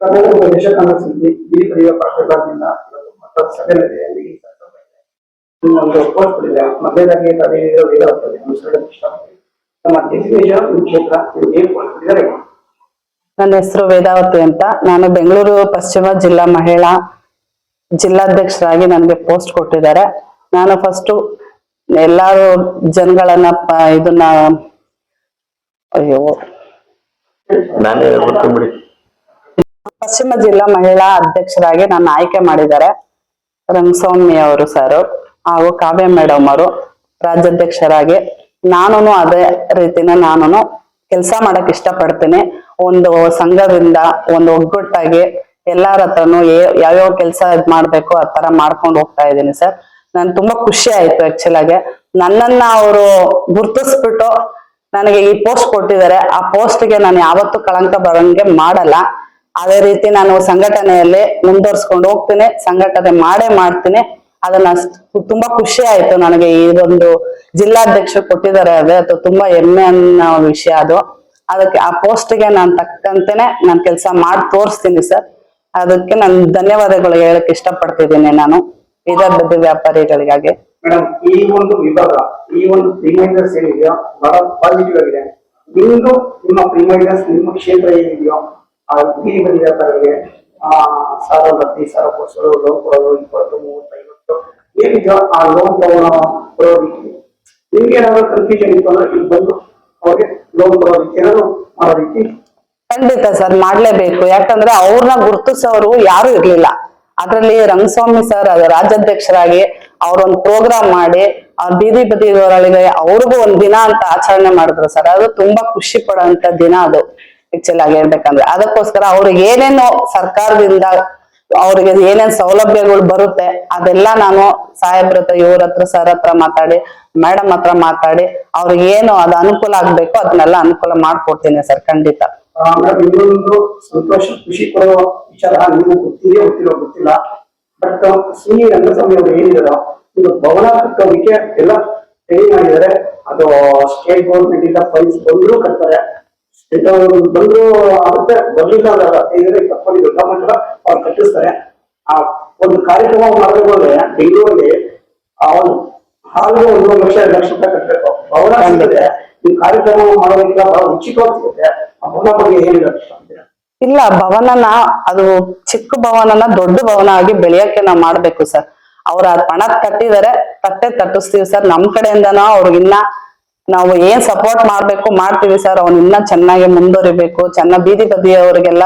ಕರ್ನಾಟಕ ಪ್ರದೇಶ ಕಾಂಗ್ರೆಸ್ ಬದಿಯ ಪಕ್ಷಗಳಿಂದ ಇವತ್ತು ಮತ್ತೊಂದು ಸಭೆ ನಡೆದಿದೆ ಒಂದು ಪೋಸ್ಟ್ ಇದೆ. ಮಧ್ಯದಾಗಿ ತಡೆ ಇರೋದಿಲ್ಲ ನಮ್ಮ ದೇಶ ಕ್ಷೇತ್ರ ಏನ್ ಪೋಸ್ಟ್ ಕೊಟ್ಟಿದ್ದಾರೆ? ನನ್ನ ಹೆಸರು ವೇದಾವತಿ ಅಂತ. ನಾನು ಬೆಂಗಳೂರು ಪಶ್ಚಿಮ ಜಿಲ್ಲಾ ಮಹಿಳಾ ಜಿಲ್ಲಾಧ್ಯಕ್ಷರಾಗಿ ನನಗೆ ಪೋಸ್ಟ್ ಕೊಟ್ಟಿದ್ದಾರೆ. ನಾನು ಫಸ್ಟ್ ಎಲ್ಲಾರು ಜನಗಳನ್ನ ಪ- ಇದನ್ನ ಅಯ್ಯೋ. ನಾನೇ ಹೇಳ್ಬಿಡ್ತೀನಿ ಬಿಡಿ. ಪಶ್ಚಿಮ ಜಿಲ್ಲಾ ಮಹಿಳಾ ಅಧ್ಯಕ್ಷರಾಗಿ ನನ್ನ ಆಯ್ಕೆ ಮಾಡಿದ್ದಾರೆ ರಂಗಸ್ವಾಮಿ ಅವರು ಸರ್ ಹಾಗೂ ಕಾವ್ಯ ಮೇಡಮ್ ಅವರು ರಾಜ್ಯಾಧ್ಯಕ್ಷರಾಗಿ. ನಾನು ಅದೇ ರೀತಿನ ನಾನು ಕೆಲಸ ಮಾಡಕ್ ಇಷ್ಟಪಡ್ತೀನಿ. ಒಂದು ಸಂಘದಿಂದ ಒಂದು ಒಗ್ಗಟ್ಟಾಗಿ ಎಲ್ಲಾರ ಹತ್ರನು ಯಾವ್ಯಾವ ಕೆಲಸ ಮಾಡ್ಬೇಕು ಆ ತರ ಮಾಡ್ಕೊಂಡು ಹೋಗ್ತಾ ಇದ್ದೀನಿ ಸರ್. ನನ್ ತುಂಬಾ ಖುಷಿ ಆಯ್ತು ಆಕ್ಚುಲ್ ಆಗಿ. ನನ್ನನ್ನ ಅವರು ಗುರ್ತಿಸ್ಬಿಟ್ಟು ನನಗೆ ಈ ಪೋಸ್ಟ್ ಕೊಟ್ಟಿದ್ದಾರೆ. ಆ ಪೋಸ್ಟ್ಗೆ ನಾನು ಯಾವತ್ತೂ ಕಳಂಕ ಬರಂಗೆ ಮಾಡಲ್ಲ. ಅದೇ ರೀತಿ ನಾನು ಸಂಘಟನೆಯಲ್ಲಿ ಮುಂದುವರ್ಸ್ಕೊಂಡು ಹೋಗ್ತೀನಿ, ಸಂಘಟನೆ ಮಾಡೇ ಮಾಡ್ತೀನಿ. ಅದನ್ನ ತುಂಬಾ ಖುಷಿ ಆಯ್ತು ನನಗೆ. ಈ ಒಂದು ಜಿಲ್ಲಾಧ್ಯಕ್ಷರು ಕೊಟ್ಟಿದ್ದಾರೆ ಅದೇ, ಅದು ತುಂಬಾ ಹೆಮ್ಮೆ ಅನ್ನೋ ವಿಷಯ ಅದು. ಅದಕ್ಕೆ ಆ ಪೋಸ್ಟ್ಗೆ ನಾನು ತಕ್ಕಂತೆನೆ ನಾನು ಕೆಲಸ ಮಾಡಿ ತೋರಿಸ್ತೀನಿ ಸರ್. ಅದಕ್ಕೆ ನಾನು ಧನ್ಯವಾದಗಳು ಹೇಳಕ್ ಇಷ್ಟಪಡ್ತಿದ್ದೀನಿ ನಾನು, ಇದೇ ಬದಿ ವ್ಯಾಪಾರಿಗಳಿಗಾಗಿ. ಈ ಒಂದು ವಿಭಾಗ, ಈ ಒಂದು ಏನಿದೆಯೋ, ಬಹಳ ಪಾಸಿಟಿವ್ ಆಗಿದೆ. ನಿಮ್ದು ನಿಮ್ಮ ನಿಮ್ಮ ಕ್ಷೇತ್ರ ಏನಿದೆಯೋ ಬೀದಿ ಬದಿ ಆ ಸಾಲ ಒಂದು ಹದಿನೈದು ಸಾವಿರ ಕೊಡ್ಸೋದು ಲೋನ್ ಕೊಡೋದು ಇಪ್ಪತ್ತು, ಮೂವತ್ತು, ಐವತ್ತು ಏನಿದೆಯೋ ಆ ಲೋನ್ ತಗೊಳ್ಳೋ ಕೊಡೋ ರೀತಿ ನಿಮ್ಗೆ ಏನಾದ್ರು ಕನ್ಫ್ಯೂಷನ್ ಇತ್ತು ಅಂದ್ರೆ ಇಲ್ಲಿ ಬಂದು ಅವ್ರಿಗೆ ಲೋನ್ ಕೊಡೋ ರೀತಿ ಏನಾದ್ರು ಮಾಡೋ ರೀತಿ ಖಂಡಿತ ಸರ್, ಮಾಡ್ಲೇಬೇಕು. ಯಾಕಂದ್ರೆ ಅವ್ರನ್ನ ಗುರುತಿಸೋರು ಯಾರು ಇರ್ಲಿಲ್ಲ. ಅದ್ರಲ್ಲಿ ರಂಗಸ್ವಾಮಿ ಸರ್, ಅದು ರಾಜ್ಯಾಧ್ಯಕ್ಷರಾಗಿ ಅವ್ರೊಂದು ಪ್ರೋಗ್ರಾಮ್ ಮಾಡಿ, ಆ ಬೀದಿ ಬದಿ ಅವ್ರಿಗೂ ಒಂದ್ ದಿನ ಅಂತ ಆಚರಣೆ ಮಾಡಿದ್ರು ಸರ್. ಅದು ತುಂಬಾ ಖುಷಿ ಪಡುವಂತ ದಿನ ಅದು. ಆಕ್ಚುಲ್ ಆಗಿರ್ಬೇಕಂದ್ರೆ. ಅದಕ್ಕೋಸ್ಕರ ಅವ್ರಿಗೆ ಏನೇನು ಸರ್ಕಾರದಿಂದ ಅವ್ರಿಗೆ ಏನೇನ್ ಸೌಲಭ್ಯಗಳು ಬರುತ್ತೆ, ಅದೆಲ್ಲ ನಾನು ಸಾಹೇಬ್ರ ಹತ್ರ, ಇವ್ರ ಹತ್ರ, ಸರ್ ಹತ್ರ ಮಾತಾಡಿ ಮೇಡಮ್ ಹತ್ರ ಮಾತಾಡಿ, ಅವ್ರಿಗೆ ಏನು ಅದು ಅನುಕೂಲ ಆಗ್ಬೇಕು ಅದನ್ನೆಲ್ಲ ಅನುಕೂಲ ಮಾಡ್ಕೊಡ್ತೀನಿ ಸರ್, ಖಂಡಿತ. ಸಂತೋಷ, ಖುಷಿ ಕೊಡೋ ವಿಚಾರ ನಿಮ್ಗೆ ಗೊತ್ತಿದೆಯೋ ಗೊತ್ತಿರೋ ಗೊತ್ತಿಲ್ಲ. ಬಟ್ ಸಿ ರಂಗಸ್ವಾಮಿ ಅವರು ಏನಿದಾರೋ ಇದು ಭವನ ಎಲ್ಲ ಟ್ರೈನ್ ಮಾಡಿದ್ದಾರೆ. ಅದು ಸ್ಟೇಟ್ ಗೌರ್ಮೆಂಟ್ ಇಂದ ಫಂಡ್ಸ್ ಬಂದ್ರು ಕಟ್ತಾರೆ. ಸ್ಟೇಟ್ ಬಂದ್ರು ಆಗುತ್ತೆ. ಬರ್ಲಿಲ್ಲ ಅಂದಾಗ ದೊಡ್ಡ ಆ ಒಂದು ಕಾರ್ಯಕ್ರಮ ಮಾಡಬೇಕು ಅಂದ್ರೆ ಒಂದು ಲಕ್ಷ, ಎರಡು ಲಕ್ಷ ರೂಪಾಯಿ ಕಟ್ಟಬೇಕು. ಭವನ ಸಿಗುತ್ತೆ. ಕಾರ್ಯಕ್ರಮ ಮಾಡೋದಕ್ಕೆ ಬಹಳ ಉಚಿತವಾಗಿ ಸಿಗುತ್ತೆ. ಆ ಭವನ ಬಗ್ಗೆ ಇಲ್ಲ, ಭವನನ, ಅದು ಚಿಕ್ಕ ಭವನನ ದೊಡ್ಡ ಭವನ ಆಗಿ ಬೆಳೆಯಕ್ಕೆ ನಾವು ಮಾಡ್ಬೇಕು ಸರ್. ಅವ್ರ ಪಣ ಕಟ್ಟಿದಾರೆ ತಟ್ಟೆ ತಟ್ಟಿಸ್ತೀವಿ ಸರ್. ನಮ್ ಕಡೆಯಿಂದನೂ ಅವ್ರಿಗಿನ್ನ ನಾವು ಏನ್ ಸಪೋರ್ಟ್ ಮಾಡ್ಬೇಕು, ಮಾಡ್ತೀವಿ ಸರ್ ಅವ್ನ ಇನ್ನ ಚೆನ್ನಾಗಿ ಮುಂದುವರಿಬೇಕು, ಚೆನ್ನಾಗ್ ಬೀದಿ ಬದಿಯವರಿಗೆಲ್ಲ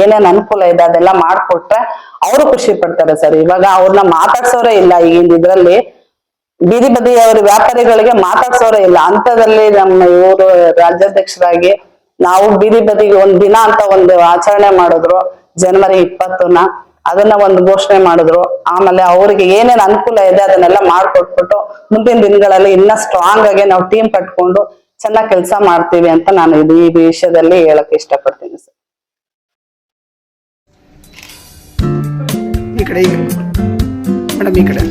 ಏನೇನ್ ಅನುಕೂಲ ಇದೆ ಅದೆಲ್ಲ ಮಾಡ್ಕೊಟ್ರೆ ಅವರು ಖುಷಿ ಪಡ್ತಾರೆ ಸರ್ ಇವಾಗ ಅವ್ರನ್ನ ಮಾತಾಡ್ಸೋರೇ ಇಲ್ಲ. ಈಗಿನ ಇದ್ರಲ್ಲಿ ಬೀದಿ ಬದಿಯವ್ರ ವ್ಯಾಪಾರಿಗಳಿಗೆ ಮಾತಾಡ್ಸೋರೇ ಇಲ್ಲ. ಅಂತದಲ್ಲಿ ನಮ್ಮ ಇವರು ರಾಜ್ಯಾಧ್ಯಕ್ಷರಾಗಿ ನಾವು ಬೀದಿ ಬದಿಗೆ ಒಂದ್ ದಿನ ಅಂತ ಒಂದು ಆಚರಣೆ ಮಾಡಿದ್ರು. ಜನವರಿ ಇಪ್ಪತ್ತನ್ನ. ಅದನ್ನ ಒಂದು ಘೋಷಣೆ ಮಾಡಿದ್ರು. ಆಮೇಲೆ ಅವ್ರಿಗೆ ಏನೇನು ಅನುಕೂಲ ಇದೆ ಅದನ್ನೆಲ್ಲ ಮಾಡ್ಕೊಟ್ಬಿಟ್ಟು ಮುಂದಿನ ದಿನಗಳಲ್ಲಿ ಇನ್ನ ಸ್ಟ್ರಾಂಗ್ ಆಗಿ ನಾವು ಟೀಮ್ ಕಟ್ಕೊಂಡು ಚೆನ್ನಾಗಿ ಕೆಲಸ ಮಾಡ್ತೀವಿ ಅಂತ ನಾನು ಇದು ಈ ವಿಷಯದಲ್ಲಿ ಹೇಳಕ್ ಇಷ್ಟಪಡ್ತೀನಿ ಸರ್. ಈ ಕಡೆ. ಮೇಡಮ್, ಈ ಕಡೆ.